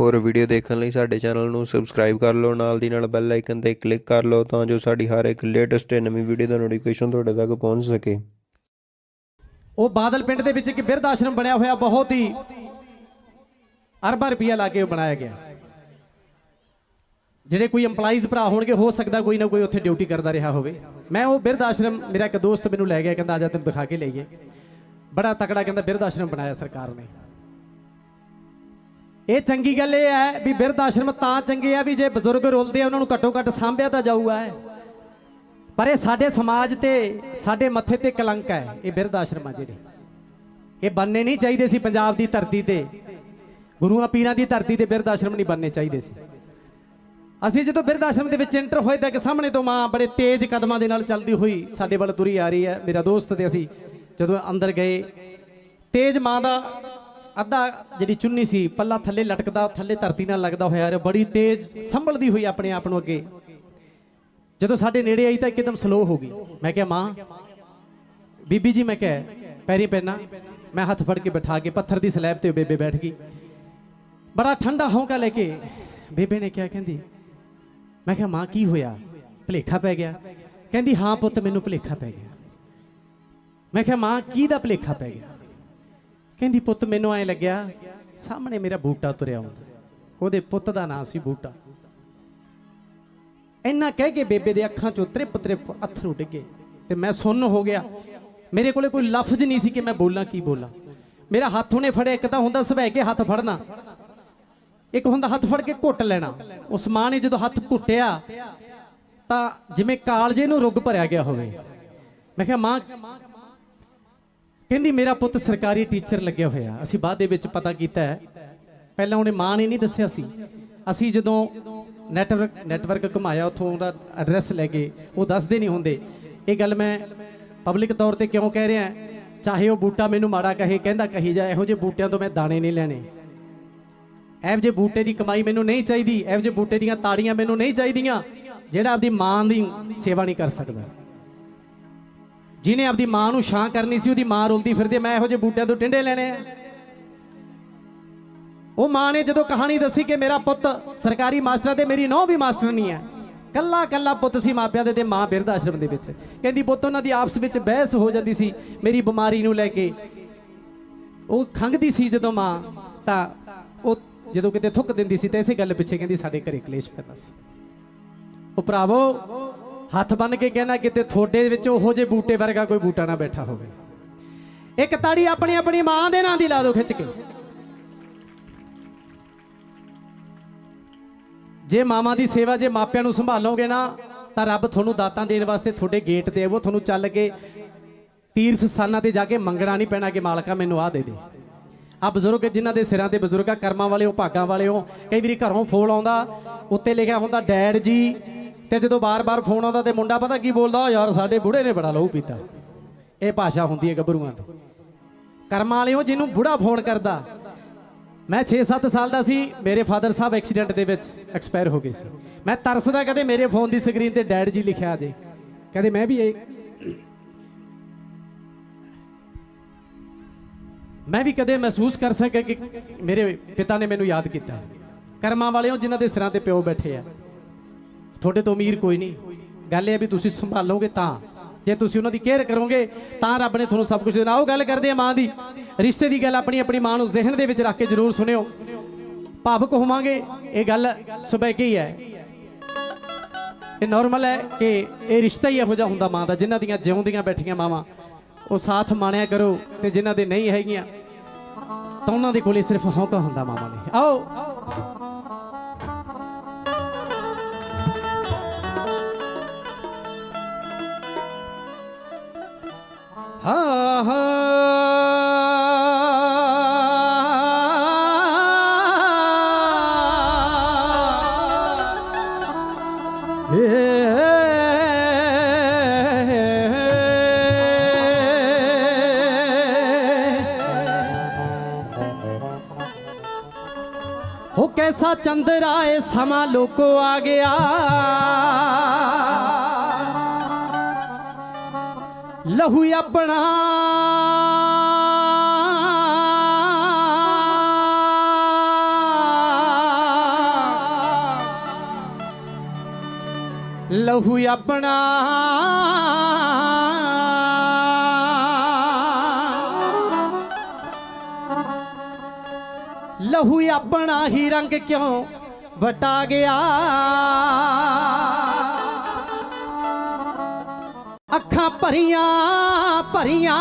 ਹੋਰ ਵੀਡੀਓ ਦੇਖਣ ਲਈ ਸਾਡੇ ਚੈਨਲ ਨੂੰ ਸਬਸਕ੍ਰਾਈਬ ਕਰ ਲਓ, ਨਾਲ ਦੀ ਨਾਲ ਬੈਲ ਆਈਕਨ ਤੇ ਕਲਿੱਕ ਕਰ ਲਓ ਤਾਂ ਜੋ ਸਾਡੀ ਹਰ ਇੱਕ ਲੇਟੈਸਟ ਤੇ ਨਵੀਂ ਵੀਡੀਓ ਦਾ ਨੋਟੀਫਿਕੇਸ਼ਨ ਤੁਹਾਡੇ ਤੱਕ ਪਹੁੰਚ ਸਕੇ। ਉਹ ਬਾਦਲ ਪਿੰਡ ਦੇ ਵਿੱਚ ਇੱਕ ਬਿਰਧ ਆਸ਼ਰਮ ਬਣਿਆ ਹੋਇਆ, ਬਹੁਤ ਹੀ ਅਰਬਾਂ ਰੁਪਈਆ ਲਾ ਕੇ ਬਣਾਇਆ ਗਿਆ। ਜਿਹੜੇ ਕੋਈ EMPLOYEES ਭਰਾ ਹੋਣਗੇ, ਹੋ ਸਕਦਾ ਕੋਈ ਨਾ ਕੋਈ ਉੱਥੇ ਡਿਊਟੀ ਕਰਦਾ ਰਿਹਾ ਹੋਵੇ। ਮੈਂ ਉਹ ਬਿਰਧ ਆਸ਼ਰਮ, ਮੇਰਾ ਇੱਕ ਦੋਸਤ ਮੈਨੂੰ ਲੈ ਗਿਆ, ਕਹਿੰਦਾ ਆ ਤੈਨੂੰ ਦਿਖਾ ਕੇ ਲਈਏ। ਬੜਾ ਤਕੜਾ ਕਹਿੰਦਾ ਬਿਰਧ ਆਸ਼ਰਮ ਬਣਾਇਆ ਸਰਕਾਰ ਨੇ। ਇਹ ਚੰਗੀ ਗੱਲ ਇਹ ਹੈ ਵੀ ਬਿਰਧ ਆਸ਼ਰਮ ਤਾਂ ਚੰਗੇ ਆ ਵੀ ਜੇ ਬਜ਼ੁਰਗ ਰੁਲਦੇ ਆ, ਉਹਨਾਂ ਨੂੰ ਘੱਟੋ ਘੱਟ ਸਾਂਭਿਆ ਤਾਂ ਜਾਊਗਾ ਪਰ ਇਹ ਸਾਡੇ ਸਮਾਜ ਤੇ, ਸਾਡੇ ਮੱਥੇ ਤੇ ਕਲੰਕ ਹੈ, ਇਹ ਬਿਰਧ ਆਸ਼ਰਮ ਆ ਜਿਹੜੇ। ਇਹ ਬੰਨੇ ਨਹੀਂ ਚਾਹੀਦੇ ਸੀ ਪੰਜਾਬ ਦੀ ਧਰਤੀ ਤੇ। ਗੁਰੂਆਂ ਪੀਰਾਂ ਦੀ ਧਰਤੀ ਤੇ ਬਿਰਧ ਆਸ਼ਰਮ ਨਹੀਂ ਬੰਨੇ ਚਾਹੀਦੇ ਸੀ। ਅਸੀਂ ਜਦੋਂ ਬਿਰਧ ਆਸ਼ਰਮ ਦੇ ਵਿੱਚ ਐਂਟਰ ਹੋਏ ਤਾਂ ਇੱਕ ਸਾਹਮਣੇ ਤੋਂ ਮਾਂ ਬੜੇ ਤੇਜ਼ ਕਦਮਾਂ ਦੇ ਨਾਲ ਚੱਲਦੀ ਹੋਈ ਸਾਡੇ ਵੱਲ ਤੁਰੀ ਆ ਰਹੀ ਹੈ। ਮੇਰਾ ਦੋਸਤ ਤੇ ਅਸੀਂ ਜਦੋਂ ਅੰਦਰ ਗਏ, ਤੇਜ਼ ਮਾਂ ਦਾ ਅੱਧਾ ਜਿਹੜੀ ਚੁੰਨੀ ਸੀ, ਪੱਲਾ ਥੱਲੇ ਲਟਕਦਾ, ਥੱਲੇ ਧਰਤੀ ਨਾਲ ਲੱਗਦਾ ਹੋਇਆ ਬੜੀ ਤੇਜ਼ ਸੰਭਲਦੀ ਹੋਈ ਆਪਣੇ ਆਪ ਨੂੰ ਅੱਗੇ। ਜਦੋਂ ਸਾਡੇ ਨੇੜੇ ਆਈ ਤਾਂ ਇੱਕਦਮ ਸਲੋ ਹੋ ਗਈ। ਮੈਂ ਕਿਹਾ, ਮਾਂ, ਬੀਬੀ ਜੀ, ਮੈਂ ਕਿਹਾ, ਪੈਰੀ ਪੈਣਾ। ਮੈਂ ਹੱਥ ਫੜ ਕੇ ਬਿਠਾ ਕੇ ਪੱਥਰ ਦੀ ਸਲੈਬ ਤੇ ਬੇਬੇ ਬੈਠ ਗਈ। ਬੜਾ ਠੰਡਾ ਹੌਂਕਾ ਲੈ ਕੇ ਬੇਬੇ ਨੇ ਕਿਹਾ, ਕਹਿੰਦੀ, ਮੈਂ ਕਿਹਾ, ਮਾਂ, ਕੀ ਹੋਇਆ? ਭਲੇਖਾ ਪੈ ਗਿਆ? ਕਹਿੰਦੀ, ਹਾਂ ਪੁੱਤ, ਮੈਨੂੰ ਭਲੇਖਾ ਪੈ ਗਿਆ। ਮੈਂ ਕਿਹਾ, ਮਾਂ, ਕੀ ਦਾ ਭਲੇਖਾ ਪੈ ਗਿਆ? ਕਹਿੰਦੀ, ਪੁੱਤ, ਮੈਨੂੰ ਐ ਲੱਗਿਆ, ਸਾਹਮਣੇ ਮੇਰਾ ਬੂਟਾ ਤੁਰਿਆ ਆਉਂਦਾ। ਉਹਦੇ ਪੁੱਤ ਦਾ ਨਾਂ ਸੀ ਬੂਟਾ। ਇੰਨਾ ਕਹਿ ਕੇ ਬੇਬੇ ਦੇ ਅੱਖਾਂ ਚੋਂ ਤ੍ਰਿਪ ਤ੍ਰਿਪ ਅੱਥਰੂ ਡਿੱਗੇ ਤੇ ਮੈਂ ਸੁੰਨ ਹੋ ਗਿਆ। ਮੇਰੇ ਕੋਲੇ ਕੋਈ ਲਫ਼ਜ਼ ਨਹੀਂ ਸੀ ਕਿ ਮੈਂ ਬੋਲਾਂ ਕੀ ਬੋਲਾਂ। ਮੇਰਾ ਹੱਥ ਉਹਨੇ ਫੜਿਆ, ਇੱਕ ਤਾਂ ਹੁੰਦਾ ਸਵੈ ਕੇ ਹੱਥ ਫੜਨਾ। ਇੱਕ ਹੁੰਦਾ ਹੱਥ ਫੜ ਕੇ ਘੁੱਟ ਲੈਣਾ। ਉਸ ਮਾਂ ਨੇ ਜਦੋਂ ਹੱਥ ਘੁੱਟਿਆ, ਤਾਂ ਜਿਵੇਂ ਕਾਲਜੇ ਨੂੰ ਰੁੱਗ ਭਰਿਆ ਗਿਆ ਹੋਵੇ। ਮੈਂ ਕਿਹਾ, ਮਾਂ ਕਹਿੰਦੀ, ਮੇਰਾ ਪੁੱਤ ਸਰਕਾਰੀ ਟੀਚਰ ਲੱਗਿਆ ਹੋਇਆ। ਅਸੀਂ ਬਾਅਦ ਦੇ ਵਿੱਚ ਪਤਾ ਕੀਤਾ ਹੈ। ਪਹਿਲਾਂ ਉਹਨੇ ਮਾਂ ਨੇ ਨਹੀਂ ਦੱਸਿਆ ਸੀ। ਅਸੀਂ ਜਦੋਂ ਨੈਟਵਰਕ ਨੈਟਵਰਕ ਘੁਮਾਇਆ, ਉੱਥੋਂ ਉਹਦਾ ਐਡਰੈਸ ਲੈ ਕੇ, ਉਹ ਦੱਸਦੇ ਨਹੀਂ ਹੁੰਦੇ। ਇਹ ਗੱਲ ਮੈਂ ਪਬਲਿਕ ਤੌਰ ਤੇ ਕਿਉਂ ਕਹਿ ਰਿਹਾ? ਚਾਹੇ ਉਹ ਬੂਟਾ ਮੈਨੂੰ ਮਾੜਾ ਕਹੇ, ਕਹਿੰਦਾ ਕਹੀ ਜਾ, ਇਹੋ ਜਿਹੇ ਬੂਟਿਆਂ ਤੋਂ ਮੈਂ ਦਾਣੇ ਨਹੀਂ ਲੈਣੇ। ਇਹੋ ਜਿਹੇ ਬੂਟੇ ਦੀ ਕਮਾਈ ਮੈਨੂੰ ਨਹੀਂ ਚਾਹੀਦੀ। ਇਹੋ ਜਿਹੇ ਬੂਟੇ ਦੀਆਂ ਤਾੜੀਆਂ ਮੈਨੂੰ ਨਹੀਂ ਚਾਹੀਦੀਆਂ। ਜਿਹੜਾ ਆਪਦੀ ਮਾਂ ਦੀ ਸੇਵਾ ਨਹੀਂ ਕਰ ਸਕਦਾ। ਜਿਹਨੇ ਆਪਦੀ ਮਾਂ ਨੂੰ ਛਾਂ ਕਰਨੀ ਸੀ, ਉਹਦੀ ਮਾਂ ਰੁਲਦੀ ਫਿਰਦੀ ਮੈਂ ਇਹੋ ਜਿਹੇ ਬੂਟਿਆਂ ਤੋਂ ਟਿੰਡੇ ਲੈਣੇ ਆ। ਉਹ ਮਾਂ ਨੇ ਜਦੋਂ ਕਹਾਣੀ ਦੱਸੀ ਕਿ ਮੇਰਾ ਪੁੱਤ ਸਰਕਾਰੀ ਮਾਸਟਰ ਤੇ, ਮੇਰੀ ਨੌਂ ਵੀ ਮਾਸਟਰ ਨਹੀਂ ਹੈ। ਕੱਲਾ ਕੱਲਾ ਪੁੱਤ ਸੀ ਮਾਪਿਆਂ ਦੇ ਤੇ ਮਾਂ ਬਿਰਧ ਆਸ਼ਰਮ ਦੇ ਵਿੱਚ। ਕਹਿੰਦੀ, ਪੁੱਤ, ਉਹਨਾਂ ਦੀ ਆਪਸ ਵਿੱਚ ਬਹਿਸ ਹੋ ਜਾਂਦੀ ਸੀ ਮੇਰੀ ਬਿਮਾਰੀ ਨੂੰ ਲੈ ਕੇ। ਉਹ ਖੰਗਦੀ ਸੀ ਜਦੋਂ ਮਾਂ ਤਾਂ ਉਹ ਜਦੋਂ ਕਿਤੇ ਥੁੱਕ ਦਿੰਦੀ ਸੀ ਤਾਂ ਇਸੇ ਗੱਲ ਪਿੱਛੇ ਕਹਿੰਦੀ, ਸਾਡੇ ਘਰੇ ਕਲੇਸ਼ ਪੈਂਦਾ ਸੀ। ਉਹ ਭਰਾਵੋ ਹੱਥ ਬੰਨ ਕੇ ਕਹਿਣਾ ਕਿਤੇ ਥੋੜੇ ਵਿੱਚ ਉਹੋ ਜੇ ਬੂਟੇ ਵਰਗਾ ਕੋਈ ਬੂਟਾ ਨਾ ਬੈਠਾ ਹੋਵੇ। ਇੱਕ ਤਾੜੀ ਆਪਣੀ ਆਪਣੀ ਮਾਂ ਦੇ ਨਾਂ ਦੀ ਲਾ ਦਿਓ ਖਿੱਚ ਕੇ। ਜੇ ਮਾਵਾਂ ਦੀ ਸੇਵਾ ਜੇ ਮਾਪਿਆਂ ਨੂੰ ਸੰਭਾਲੋਗੇ ਨਾ, ਤਾਂ ਰੱਬ ਤੁਹਾਨੂੰ ਦਾਤਾਂ ਦੇਣ ਵਾਸਤੇ ਤੁਹਾਡੇ ਗੇਟ ਤੇ ਆਵੋ ਤੁਹਾਨੂੰ ਚੱਲ ਕੇ ਤੀਰਥ ਸਥਾਨਾਂ ਤੇ ਜਾ ਕੇ ਮੰਗਣਾ ਨਹੀਂ ਪੈਣਾ ਕਿ ਮਾਲਕਾ ਮੈਨੂੰ ਆਹ ਦੇ ਦੇ। ਆ ਬਜ਼ੁਰਗ ਜਿਨ੍ਹਾਂ ਦੇ ਸਿਰਾਂ ਤੇ ਬਜ਼ੁਰਗਾ ਕਰਮਾਂ ਵਾਲੇ ਹੋ, ਭਾਗਾਂ ਵਾਲੇ ਹੋ, ਕਈ ਵਾਰੀ ਘਰੋਂ ਫੋਨ ਆਉਂਦਾ, ਉੱਤੇ ਲਿਖਿਆ ਹੁੰਦਾ, ਡੈਡ ਜੀ ਤੇ ਜਦੋਂ ਬਾਰ-ਬਾਰ ਫੋਨ ਆਉਂਦਾ ਤੇ ਮੁੰਡਾ ਪਤਾ ਕੀ ਬੋਲਦਾ, "ਓ ਯਾਰ, ਸਾਡੇ ਬੁੜੇ ਨੇ ਬੜਾ ਲਹੂ ਪੀਤਾ। ਇਹ ਭਾਸ਼ਾ ਹੁੰਦੀ ਹੈ ਗੱਭਰੂਆਂ ਦੀ। ਕਰਮਾਂ ਵਾਲਿਓ ਜਿਹਨੂੰ ਬੁੜਾ ਫੋਨ ਕਰਦਾ। ਮੈਂ 6-7 ਸਾਲ ਦਾ ਸੀ, ਮੇਰੇ ਫਾਦਰ ਸਾਹਿਬ ਐਕਸੀਡੈਂਟ ਦੇ ਵਿੱਚ ਐਕਸਪਾਇਰ ਹੋ ਗਏ ਸੀ। ਮੈਂ ਤਰਸਦਾ ਕਦੇ ਮੇਰੇ ਫੋਨ ਦੀ ਸਕਰੀਨ ਤੇ ਡੈਡ ਜੀ ਲਿਖਿਆ ਜੇ। ਕਹਿੰਦੇ ਮੈਂ ਵੀ ਇਹ ਮੈਂ ਵੀ ਕਦੇ ਮਹਿਸੂਸ ਕਰ ਸਕਿਆ ਕਿ ਮੇਰੇ ਪਿਤਾ ਨੇ ਮੈਨੂੰ ਯਾਦ ਕੀਤਾ। ਕਰਮਾਂ ਵਾਲਿਓ ਜਿਨ੍ਹਾਂ ਦੇ ਸਿਰਾਂ ਤੇ ਪਿਓ ਬੈਠੇ ਆ। ਤੁਹਾਡੇ ਤੋਂ ਅਮੀਰ ਕੋਈ ਨਹੀਂ। ਗੱਲ ਇਹ ਹੈ ਵੀ ਤੁਸੀਂ ਸੰਭਾਲੋਗੇ ਤਾਂ। ਜੇ ਤੁਸੀਂ ਉਹਨਾਂ ਦੀ ਕੇਅਰ ਕਰੋਗੇ, ਤਾਂ ਰੱਬ ਨੇ ਤੁਹਾਨੂੰ ਸਭ ਕੁਝ ਦੇਣਾ। ਉਹ ਗੱਲ ਕਰਦੇ ਆ ਮਾਂ ਦੀ। ਰਿਸ਼ਤੇ ਦੀ ਗੱਲ ਆਪਣੀ ਆਪਣੀ ਮਾਂ ਨੂੰ ਜ਼ਿਹਨ ਦੇ ਵਿੱਚ ਰੱਖ ਕੇ ਜ਼ਰੂਰ ਸੁਣਿਓ। ਭਾਵੁਕ ਹੋਵਾਂਗੇ, ਇਹ ਗੱਲ ਸੁਭਾਇਕ ਹੀ। ਹੈ ਇਹ ਨਾਰਮਲ ਹੈ ਕਿ ਇਹ ਰਿਸ਼ਤਾ ਹੀ ਇਹੋ ਜਿਹਾ ਹੁੰਦਾ ਮਾਂ ਦਾ, ਜਿਨ੍ਹਾਂ ਦੀਆਂ ਜਿਉਂਦੀਆਂ ਬੈਠੀਆਂ ਮਾਵਾਂ। ਉਹ ਸਾਥ ਮਾਣਿਆ ਕਰੋ ਤੇ ਜਿਨ੍ਹਾਂ ਦੇ ਨਹੀਂ ਹੈਗੀਆਂ, ਤਾਂ ਉਹਨਾਂ ਦੇ ਕੋਲੇ ਸਿਰਫ ਹੌਂਕਾ ਹੁੰਦਾ ਮਾਵਾਂ ਨੇ ਆਓ। ਹਾਂ ਹਾਂ ਹੋ ਕੈਸਾ ਚੰਦਰਾ ਏ ਸਮਾਂ ਲੋਕੋ ਆ ਗਿਆ ਲਹੂ ਆਪਣਾ। ਲਹੂ ਆਪਣਾ। ਲਹੂ ਆਪਣਾ ਹੀ ਰੰਗ ਕਿਉਂ ਵਟਾ ਗਿਆ? ਅੱਖਾਂ ਭਰੀਆਂ ਭਰੀਆਂ।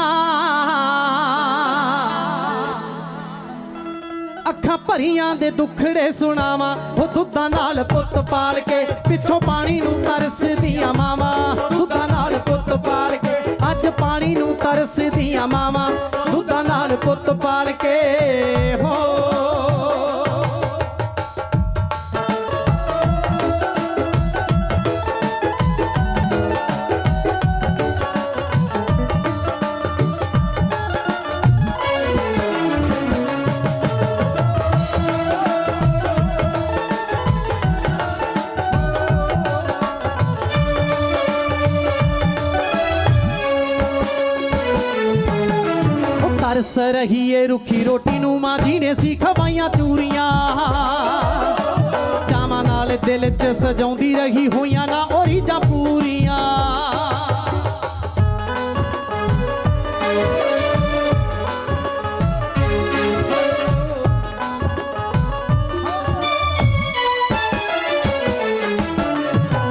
ਅੱਖਾਂ ਭਰੀਆਂ ਦੇ ਦੁੱਖੜੇ ਸੁਣਾਵਾਂ, ਉਹ ਦੁੱਧਾਂ ਨਾਲ ਪੁੱਤ ਪਾਲ ਕੇ ਪਿੱਛੋਂ ਪਾਣੀ ਨੂੰ ਤਰਸਦੀਆਂ ਮਾਵਾਂ। ਦੁੱਧਾਂ ਨਾਲ ਪੁੱਤ ਪਾਲ ਕੇ ਅੱਜ ਪਾਣੀ ਨੂੰ ਤਰਸਦੀਆਂ ਮਾਵਾਂ। ਦੁੱਧਾਂ ਨਾਲ ਪੁੱਤ ਪਾਲ ਕੇ, ਹੋ ਰਹੀ ਰੁੱਖੀ ਰੋਟੀ ਨੂੰ ਮਾਂ ਜੀ ਨੇ ਸੀ ਖਵਾਈਆਂ ਚੂਰੀਆਂ। ਚਾਵਾਂ ਨਾਲ ਦਿਲ 'ਚ ਸਜਾਉਂਦੀ ਰਹੀ ਹੋਈਆਂ ਨਾ ਉਹ ਰੀਝਾਂ ਪੂਰੀਆਂ।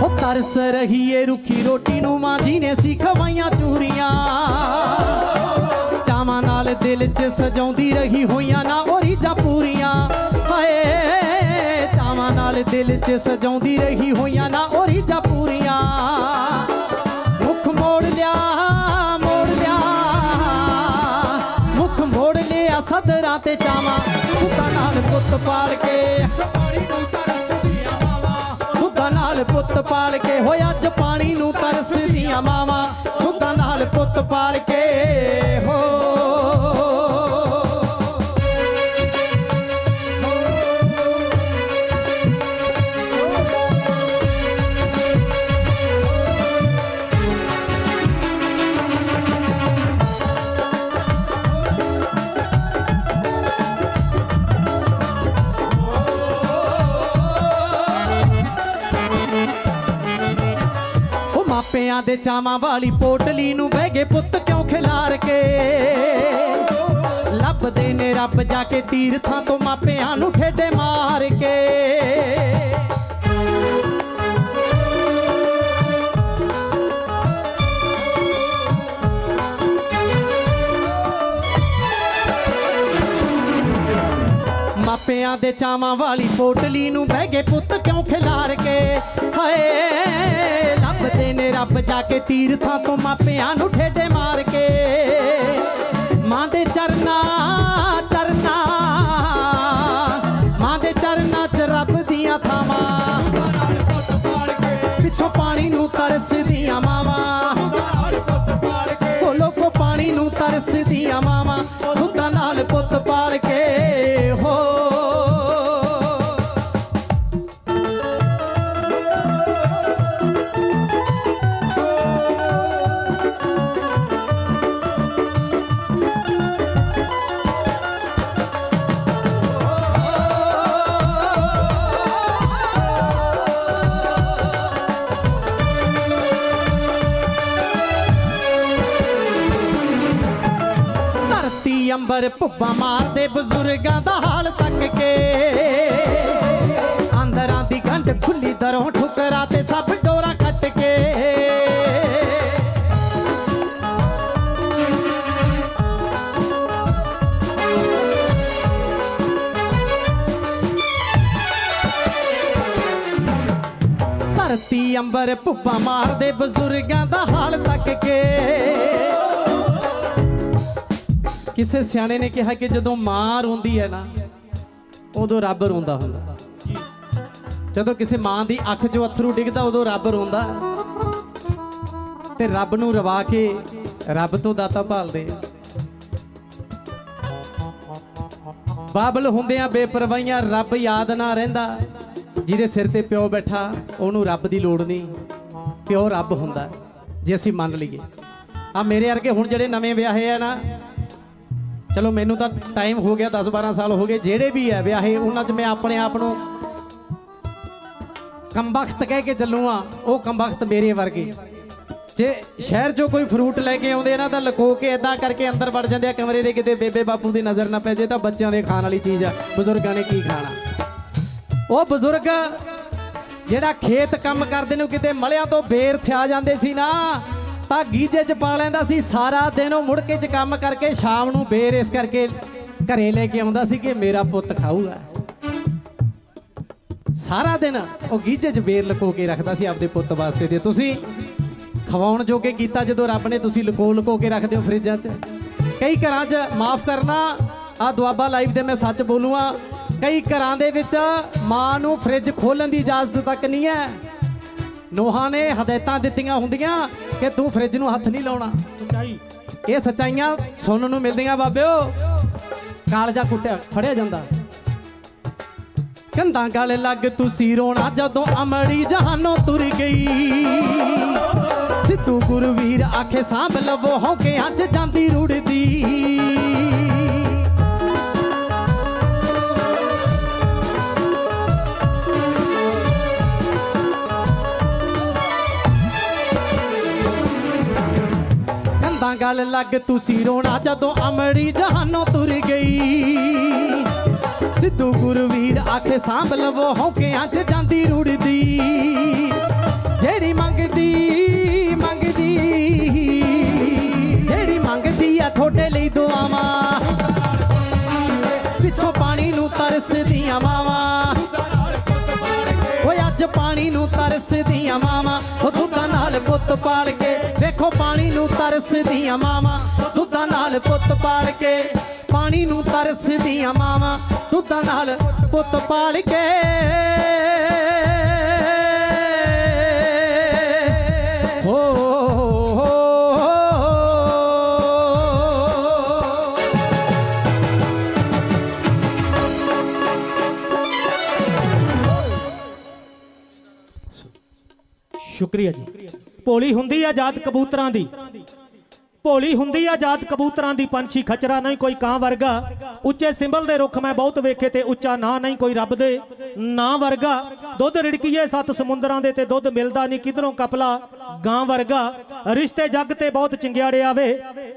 ਉਹ ਤਰਸ ਰਹੀ ਏ ਰੁੱਖੀ ਰੋਟੀ ਨੂੰ ਮਾਂ ਜੀ ਨੇ ਸੀ ਖਵਾਈਆਂ ਚੂਰੀਆਂ। ਨਾਲ ਦਿਲ 'ਚ ਸਜਾਉਂਦੀ ਰਹੀ ਹੋਈਆਂ ਨਾ ਉਹ ਰੀਝਾਂ ਪੂਰੀਆਂ। ਹਾਏ, ਚਾਵਾਂ ਨਾਲ ਦਿਲ 'ਚ ਸਜਾਉਂਦੀ ਰਹੀ ਹੋਈਆਂ ਨਾ ਉਹ ਰੀਝਾਂ ਪੂਰੀਆਂ। ਮੁਖ ਮੋੜ ਲਿਆ ਮੋੜ ਲਿਆ। ਮੁਖ ਮੋੜ ਲਿਆ ਸਦਰਾਂ ਤੇ ਚਾਵਾਂ। ਪੁੱਤਾਂ ਨਾਲ ਪੁੱਤ ਪਾਲ ਕੇ। ਪਾਣੀ ਨੂੰ ਤਰਸਦੀਆਂ ਮਾਵਾਂ ਦੁੱਧਾਂ ਨਾਲ ਪੁੱਤ ਪਾਲ ਕੇ ਹੋਇਆ ਅੱਜ ਪਾਣੀ ਨੂੰ ਤਰਸਦੀਆਂ ਮਾਵਾਂ। ਦੁੱਧਾਂ ਨਾਲ ਪੁੱਤ ਪਾਲ ਕੇ, ਹੋ ਦੇ ਚਾਵਾਂ ਵਾਲੀ ਪੋਟਲੀ ਨੂੰ ਬਹਿ ਗਏ ਪੁੱਤ ਕਿਉਂ ਖਿਲਾਰ ਕੇ? ਲੱਭਦੇ ਨੇ ਰੱਬ ਜਾ ਕੇ ਤੀਰਥਾਂ ਤੋਂ ਮਾਪਿਆਂ ਨੂੰ ਠੇਡੇ ਮਾਰ ਕੇ। ਮਾਪਿਆਂ ਦੇ ਚਾਵਾਂ ਵਾਲੀ ਪੋਟਲੀ ਨੂੰ ਬਹਿ ਗਏ ਪੁੱਤ ਕਿਉਂ ਖਿਲਾਰ ਕੇ? ਹਾਏ! ਲੱਭਦੇ ਜਾ ਕੇ ਤੀਰਥਾਂ ਤੋਂ ਮਾਪਿਆਂ ਨੂੰ ਠੇਡੇ ਮਾਰ ਕੇ ਮਾਂ ਦੇ ਚਰਨਾ ਧਰਤੀ ਅੰਬਰ ਭੁੱਬਾ ਮਾਰਦੇ ਬਜ਼ੁਰਗਾਂ ਦਾ ਹਾਲ ਤੱਕ ਕੇ। ਅੰਦਰਾਂ ਦੀ ਗੰਢ ਖੁੱਲੀ ਦਰੋਂ ਠੁਕਰਾ ਤੇ ਸਭ ਡੋਰਾ ਕੱਟ ਕੇ। ਧਰਤੀ ਅੰਬਰ ਭੁੱਬਾ ਮਾਰਦੇ ਬਜ਼ੁਰਗਾਂ ਦਾ ਹਾਲ ਤੱਕ ਕੇ। ਕਿਸੇ ਸਿਆਣੇ ਨੇ ਕਿਹਾ ਕਿ ਜਦੋਂ ਮਾਂ ਰੋਂਦੀ ਹੈ ਨਾ, ਉਦੋਂ ਰੱਬ ਰੋਂਦਾ ਹੁੰਦਾ। ਜਦੋਂ ਕਿਸੇ ਮਾਂ ਦੀ ਅੱਖ 'ਚੋਂ ਅਥਰੂ ਡਿੱਗਦਾ, ਉਦੋਂ ਰੱਬ ਰੋਂਦਾ। ਤੇ ਰੱਬ ਨੂੰ ਰਵਾ ਕੇ ਰੱਬ ਤੋਂ ਦਾਤਾ ਭਾਲਦੇ ਆ। ਬਾਬਲ ਹੁੰਦਿਆਂ ਬੇਪਰਵਾਹੀਆਂ, ਰੱਬ ਯਾਦ ਨਾ ਰਹਿੰਦਾ। ਜਿਹਦੇ ਸਿਰ ਤੇ ਪਿਓ ਬੈਠਾ, ਉਹਨੂੰ ਰੱਬ ਦੀ ਲੋੜ ਨਹੀਂ। ਪਿਓ ਰੱਬ ਹੁੰਦਾ। ਜੇ ਅਸੀਂ ਮੰਨ ਲਈਏ। ਆ ਮੇਰੇ ਵਰਗੇ ਹੁਣ ਜਿਹੜੇ ਨਵੇਂ ਵਿਆਹੇ ਆ ਨਾ ਚਲੋ, ਮੈਨੂੰ ਤਾਂ ਟਾਈਮ ਹੋ ਗਿਆ 10 12 ਸਾਲ ਹੋ ਗਏ, ਜਿਹੜੇ ਵੀ ਹੈ ਵਿਆਹੇ, ਉਹਨਾਂ 'ਚ ਮੈਂ ਆਪਣੇ ਆਪ ਨੂੰ ਕੰਬਖਤ ਕਹਿ ਕੇ ਚੱਲੂ ਉਹ ਕੰਬਖਤ ਮੇਰੇ ਵਰਗੇ। ਜੇ ਸ਼ਹਿਰ 'ਚੋਂ ਕੋਈ ਫਰੂਟ ਲੈ ਕੇ ਆਉਂਦੇ ਨਾ, ਤਾਂ ਲੁਕੋ ਕੇ ਇਦਾਂ ਕਰਕੇ ਅੰਦਰ ਵੜ ਜਾਂਦੇ ਆ, ਕਮਰੇ ਦੇ ਕਿਤੇ ਬੇਬੇ ਬਾਪੂ ਦੀ ਨਜ਼ਰ ਨਾ ਪੈ ਜੇ ਤਾਂ ਬੱਚਿਆਂ ਦੇ ਖਾਣ ਵਾਲੀ ਚੀਜ਼ ਆ, ਬਜ਼ੁਰਗਾਂ ਨੇ ਕੀ ਖਾਣਾ? ਉਹ ਬਜ਼ੁਰਗ ਜਿਹੜਾ ਖੇਤ ਕੰਮ ਕਰਦੇ ਨੂੰ ਕਿਤੇ ਮਲਿਆਂ ਤੋਂ ਬੇਰ ਥਿਆ ਜਾਂਦੇ ਸੀ ਨਾ ਤਾਂ ਗੀਜੇ 'ਚ ਪਾ ਲੈਂਦਾ ਸੀ। ਸਾਰਾ ਦਿਨ ਉਹ ਮੁੜ ਕੇ 'ਚ ਕੰਮ ਕਰਕੇ ਸ਼ਾਮ ਨੂੰ ਬੇਰ ਇਸ ਕਰਕੇ ਘਰੇ ਲੈ ਕੇ ਆਉਂਦਾ ਸੀ ਕਿ ਮੇਰਾ ਪੁੱਤ ਖਾਊਗਾ। ਸਾਰਾ ਦਿਨ ਉਹ ਗੀਜੇ 'ਚ ਬੇਰ ਲੁਕੋ ਕੇ ਰੱਖਦਾ ਸੀ ਆਪਦੇ ਪੁੱਤ ਵਾਸਤੇ ਤੇ ਤੁਸੀਂ ਖਵਾਉਣ ਜੋਗੇ ਕੀਤਾ ਜਦੋਂ ਰੱਬ ਨੇ ਤੁਸੀਂ ਲੁਕੋ ਲੁਕੋ ਕੇ ਰੱਖਦੇ ਹੋ ਫਰਿੱਜਾਂ 'ਚ। ਕਈ ਘਰਾਂ 'ਚ ਮਾਫ ਕਰਨਾ, ਆ ਦੁਆਬਾ ਲਾਈਵ ਦੇ ਮੈਂ ਸੱਚ ਬੋਲੂਆ, ਕਈ ਘਰਾਂ ਦੇ ਵਿੱਚ ਮਾਂ ਨੂੰ ਫਰਿੱਜ ਖੋਲਣ ਦੀ ਇਜਾਜ਼ਤ ਤੱਕ ਨਹੀਂ ਹੈ। ਨੋਹਾਂ ਨੇ ਹਦਾਇਤਾਂ ਦਿੱਤੀਆਂ ਹੁੰਦੀਆਂ ਕਿ ਤੂੰ ਫਰਿੱਜ ਨੂੰ ਹੱਥ ਨਹੀਂ ਲਾਉਣਾ। ਸੱਚਾਈ। ਇਹ ਸੱਚਾਈਆਂ ਸੁਣਨ ਨੂੰ ਮਿਲਦੀਆਂ ਬਾਬਿਓ। ਕਾਲਜਾ ਕੁੱਟਿਆ ਫੜਿਆ ਜਾਂਦਾ। ਕੰਧਾਂ ਗਲ ਲੱਗ ਤੁਸੀਂ ਰੋਣਾ ਜਦੋਂ ਅਮੜੀ ਜਹਾਨੋਂ ਤੁਰ ਗਈ। ਸਿੱਧੂ ਗੁਰਵੀਰ ਆਖੇ ਸਾਂਭ ਲਵੋ ਹੌਕਿਆਂ 'ਚ ਜਾਂਦੀ ਰੁੜਦੀ। ਗੱਲ ਲੱਗ ਤੁਸੀਂ ਰੋਣਾ ਜਦੋਂ ਅਮੜੀ ਜਹਾਨੋਂ ਤੁਰ ਗਈ। ਸਿੱਧੂ ਗੁਰਵੀਰ ਆਖੇ ਸਾਂਭ ਲਵੋ ਹੌਕਿਆਂ 'ਚ ਜਾਂਦੀ ਰੁੜਦੀ। ਜਿਹੜੀ ਮੰਗਦੀ ਮੰਗਦੀ। ਜਿਹੜੀ ਮੰਗਦੀ ਆ ਤੁਹਾਡੇ ਲਈ ਦੁਆਵਾਂ। ਪਿੱਛੋਂ ਪਾਣੀ ਨੂੰ ਤਰਸਦੀਆਂ ਮਾਵਾਂ। ਓਏ ਅੱਜ ਪਾਣੀ ਨੂੰ ਤਰਸਦੀਆਂ ਮਾਵਾਂ। ਉਹ ਦੁੱਧਾਂ ਨਾਲ ਪੁੱਤ ਪਾਲ ਕੇ ਤਰਸਦੀਆਂ ਮਾਵਾਂ, ਦੁੱਧਾਂ ਨਾਲ ਪੁੱਤ ਪਾਲ ਕੇ, ਪਾਣੀ ਨੂੰ ਤਰਸਦੀਆਂ ਮਾਵਾਂ, ਦੁੱਧਾਂ ਨਾਲ ਪੁੱਤ ਪਾਲ ਕੇ। ਹੋ ਸ਼ੁਕਰੀਆ ਜੀ। ਭੋਲੀ ਹੁੰਦੀ ਆ ਜਾਤ ਕਬੂਤਰਾਂ ਦੀ। ਭੋਲੀ ਹੁੰਦੀ ਆ ਜਾਤ ਕਬੂਤਰਾਂ ਦੀ ਪੰਛੀ, ਖਚਰਾ ਨਹੀਂ ਕੋਈ ਕਾਂ ਵਰਗਾ। ਉੱਚੇ ਸਿੰਬਲ ਦੇ ਰੁੱਖ ਮੈਂ ਬਹੁਤ ਵੇਖੇ ਤੇ ਉੱਚਾ ਨਾਂ ਨਹੀਂ ਕੋਈ ਰੱਬ ਦੇ। ਨਾਂ ਵਰਗਾ। ਦੁੱਧ ਰਿੜਕੀਏ ਸੱਤ ਸਮੁੰਦਰਾਂ ਦੇ ਤੇ ਦੁੱਧ ਮਿਲਦਾ ਨਹੀਂ ਕਿਧਰੋਂ ਕਪਲਾ ਗਾਂ ਵਰਗਾ। ਰਿਸ਼ਤੇ ਜੱਗ ਤੇ ਬਹੁਤ ਚਿੰਗਿਆੜੇ ਆਵੇ।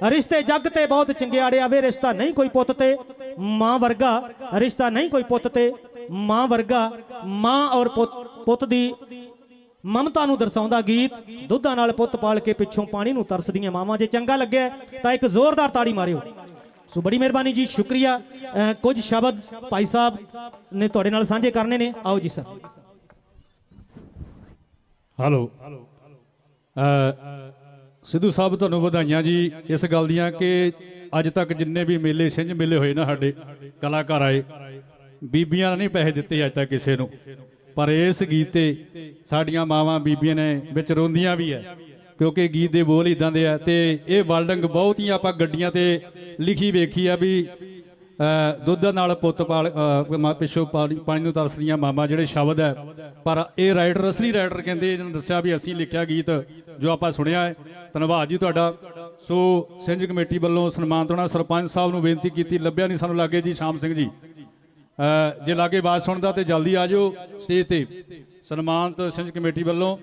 ਰਿਸ਼ਤੇ ਜੱਗ ਤੇ ਬਹੁਤ ਚਿੰਗਿਆੜੇ ਆਵੇ। ਰਿਸ਼ਤਾ ਨਹੀਂ ਕੋਈ ਪੁੱਤ ਤੇ, ਮਾਂ ਵਰਗਾ। ਰਿਸ਼ਤਾ ਨਹੀਂ ਕੋਈ ਪੁੱਤ ਤੇ, ਮਾਂ ਵਰਗਾ। ਮਾਂ ਔਰ ਪੁੱਤ ਪੁੱਤ ਦੀ ਮਮਤਾ ਨੂੰ ਦਰਸਾਉਂਦਾ ਗੀਤ, ਦੁੱਧਾਂ ਨਾਲ ਪੁੱਤ ਪਾਲ ਕੇ ਪਿੱਛੋਂ ਪਾਣੀ ਨੂੰ ਤਰਸਦੀਆਂ ਮਾਵਾਂ, ਜੇ ਚੰਗਾ ਲੱਗਿਆ ਤਾਂ ਇੱਕ ਜ਼ੋਰਦਾਰ ਤਾੜੀ ਮਾਰਿਓ। ਸੋ ਬੜੀ ਮਿਹਰਬਾਨੀ ਜੀ, ਸ਼ੁਕਰੀਆ। ਕੁਝ ਸ਼ਬਦ ਭਾਈ ਸਾਹਿਬ ਨੇ ਤੁਹਾਡੇ ਨਾਲ ਸਾਂਝੇ ਕਰਨੇ ਨੇ। ਆਓ ਜੀ, ਸਰ। ਹੈਲੋ। ਸਿੱਧੂ ਸਾਹਿਬ, ਤੁਹਾਨੂੰ ਵਧਾਈਆਂ ਜੀ ਇਸ ਗੱਲ ਦੀਆਂ ਕਿ ਅੱਜ ਤੱਕ ਜਿੰਨੇ ਵੀ ਮੇਲੇ, ਸਿੰਝ ਮੇਲੇ ਹੋਏ ਨਾ ਸਾਡੇ ਕਲਾਕਾਰ ਆਏ, ਬੀਬੀਆਂ ਨੇ ਨਹੀਂ ਪੈਸੇ ਦਿੱਤੇ ਅੱਜ ਤੱਕ ਕਿਸੇ ਨੂੰ। ਪਰ ਇਸ ਗੀਤ ਤੇ ਸਾਡੀਆਂ ਮਾਵਾਂ ਬੀਬੀਆਂ ਨੇ ਵਿੱਚ ਰੋਂਦੀਆਂ ਵੀ ਹੈ ਕਿਉਂਕਿ ਗੀਤ ਦੇ ਬੋਲ ਇਦਾਂ ਦੇ ਆ ਤੇ ਇਹ ਵਲਡੰਗ ਬਹੁਤ ਹੀ ਆਪਾਂ ਗੱਡੀਆਂ ਤੇ ਲਿਖੀ ਵੇਖੀ ਆ ਵੀ ਦੁੱਧ ਨਾਲ ਪੁੱਤ ਪਾਲ ਅ, ਪਿੱਛੋਂ ਪਾਣੀ ਪਾਣੀ ਨੂੰ ਤਰਸਦੀਆਂ ਮਾਮਾ ਜਿਹੜੇ ਸ਼ਬਦ ਹੈ ਪਰ ਇਹ ਰਾਈਟਰ ਅਸਲੀ ਰਾਈਟਰ ਕਹਿੰਦੇ ਇਹਨਾਂ ਨੇ ਦੱਸਿਆ ਵੀ ਅਸੀਂ ਲਿਖਿਆ ਗੀਤ ਜੋ ਆਪਾਂ ਸੁਣਿਆ ਹੈ। ਧੰਨਵਾਦ ਜੀ ਤੁਹਾਡਾ। ਸੋ ਸਿੰਝ ਕਮੇਟੀ ਵੱਲੋਂ ਸਨਮਾਨਿਤ ਹੋਣਾ ਸਰਪੰਚ ਸਾਹਿਬ ਨੂੰ ਬੇਨਤੀ ਕੀਤੀ ਲੱਭਿਆ ਨਹੀਂ ਸਾਨੂੰ ਲੱਗੇ ਜੀ ਸ਼ਾਮ ਸਿੰਘ ਜੀ। ਜੇ ਲਾਗੇ ਆਵਾਜ਼ ਸੁਣਦਾ ਤੇ ਜਲਦੀ ਆ ਜਾਓ ਸਟੇਜ ਤੇ। ਸਨਮਾਨਿਤ ਸਿੰਜ ਕਮੇਟੀ ਵੱਲੋਂ।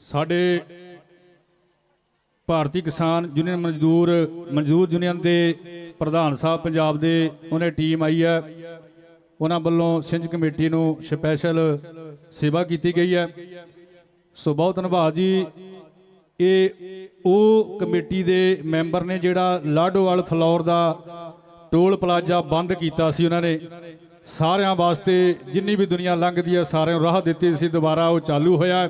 ਸਾਡੇ ਭਾਰਤੀ ਕਿਸਾਨ ਯੂਨੀਅਨ ਮਜ਼ਦੂਰ ਮਜ਼ਦੂਰ ਯੂਨੀਅਨ ਦੇ ਪ੍ਰਧਾਨ ਸਾਹਿਬ ਪੰਜਾਬ ਦੇ, ਉਹਨੇ ਟੀਮ ਆਈ ਹੈ। ਉਹਨਾਂ ਵੱਲੋਂ ਸਿੰਝ ਕਮੇਟੀ ਨੂੰ ਸਪੈਸ਼ਲ ਸੇਵਾ ਕੀਤੀ ਗਈ ਹੈ। ਸੋ ਬਹੁਤ ਧੰਨਵਾਦ ਜੀ। ਇਹ ਉਹ ਕਮੇਟੀ ਦੇ ਮੈਂਬਰ ਨੇ ਜਿਹੜਾ ਲਾਡੋਵਾਲ ਫਲੌਰ ਦਾ ਟੋਲ ਪਲਾਜ਼ਾ ਬੰਦ ਕੀਤਾ ਸੀ ਉਹਨਾਂ ਨੇ। ਸਾਰਿਆਂ ਵਾਸਤੇ ਜਿੰਨੀ ਵੀ ਦੁਨੀਆ ਲੰਘਦੀ ਹੈ, ਸਾਰਿਆਂ ਨੂੰ ਰਾਹ ਦਿੱਤੀ ਸੀ, ਦੁਬਾਰਾ ਉਹ ਚਾਲੂ ਹੋਇਆ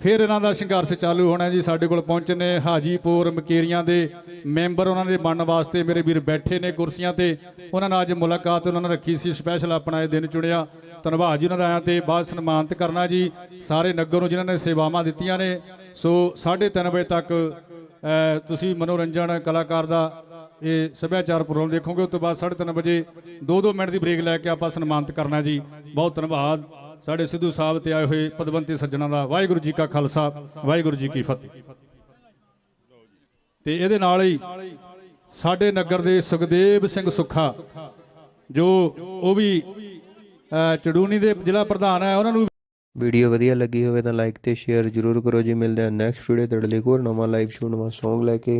ਫਿਰ ਇਹਨਾਂ ਦਾ ਸੰਘਰਸ਼ ਚਾਲੂ ਹੋਣਾ ਜੀ, ਸਾਡੇ ਕੋਲ ਪਹੁੰਚੇ ਨੇ ਹਾਜੀਪੁਰ ਮਕੇਰੀਆਂ ਦੇ ਮੈਂਬਰ, ਉਹਨਾਂ ਦੇ ਬਣਨ ਵਾਸਤੇ ਮੇਰੇ ਵੀਰ ਬੈਠੇ ਨੇ ਕੁਰਸੀਆਂ ਤੇ। ਉਹਨਾਂ ਨਾਲ ਅੱਜ ਮੁਲਾਕਾਤ ਉਹਨਾਂ ਨੇ ਰੱਖੀ ਸੀ ਸਪੈਸ਼ਲ ਆਪਣਾ ਇਹ ਦਿਨ ਚੁਣਿਆ। ਧੰਨਵਾਦ ਜੀ ਉਹਨਾਂ ਦਾ ਆਇਆਂ ਤੇ ਬਾਅਦ ਸਨਮਾਨਿਤ ਕਰਨਾ ਜੀ। ਸਾਰੇ ਨਗਰ ਨੂੰ ਜਿਨ੍ਹਾਂ ਨੇ ਸੇਵਾਵਾਂ ਦਿੱਤੀਆਂ ਨੇ। ਸੋ 3:30 ਵਜੇ ਤੱਕ ਤੁਸੀਂ ਮਨੋਰੰਜਨ ਕਲਾਕਾਰ ਦਾ ਇਹ ਸੱਭਿਆਚਾਰ ਪ੍ਰੋਗਰਾਮ ਦੇਖੋਗੇ, ਉਸ ਤੋਂ ਬਾਅਦ 3:30 ਵਜੇ 2-2 ਮਿੰਟ ਦੀ ਬ੍ਰੇਕ ਲੈ ਕੇ ਆਪਾਂ ਸਨਮਾਨਿਤ ਕਰਨਾ ਜੀ। ਬਹੁਤ ਧੰਨਵਾਦ। ਸਾਡੇ ਸਿੱਧੂ ਸਾਹਿਬ ਤੇ ਆਏ ਹੋਏ ਪਦਵੰਤੀ ਸੱਜਣਾ ਦਾ ਵਾਹਿਗੁਰੂ ਜੀ ਕਾ ਖਾਲਸਾ, ਵਾਹਿਗੁਰੂ ਜੀ ਕੀ ਫਤਿਹ। ਤੇ ਇਹਦੇ ਨਾਲ ਹੀ ਸਾਡੇ ਨਗਰ ਦੇ ਸੁਖਦੇਵ ਸਿੰਘ ਸੁੱਖਾ, ਜੋ ਉਹ ਵੀ ਚੜੂਨੀ ਦੇ ਜ਼ਿਲ੍ਹਾ ਪ੍ਰਧਾਨ ਹੈ, ਉਹਨਾਂ ਨੂੰ ਵੀਡੀਓ ਵਧੀਆ ਲੱਗੀ ਹੋਵੇ ਤਾਂ ਲਾਈਕ ਤੇ ਸ਼ੇਅਰ ਜ਼ਰੂਰ ਕਰੋ ਜੀ। ਮਿਲਦੇ ਹਾਂ ਨੈਕਸਟ ਵੀਡੀਓ ਤੁਹਾਡੇ ਲਈ ਇੱਕ ਹੋਰ ਨਵਾਂ ਲਾਈਵ ਸ਼ੋ ਨਵਾਂ Song ਲੈ ਕੇ।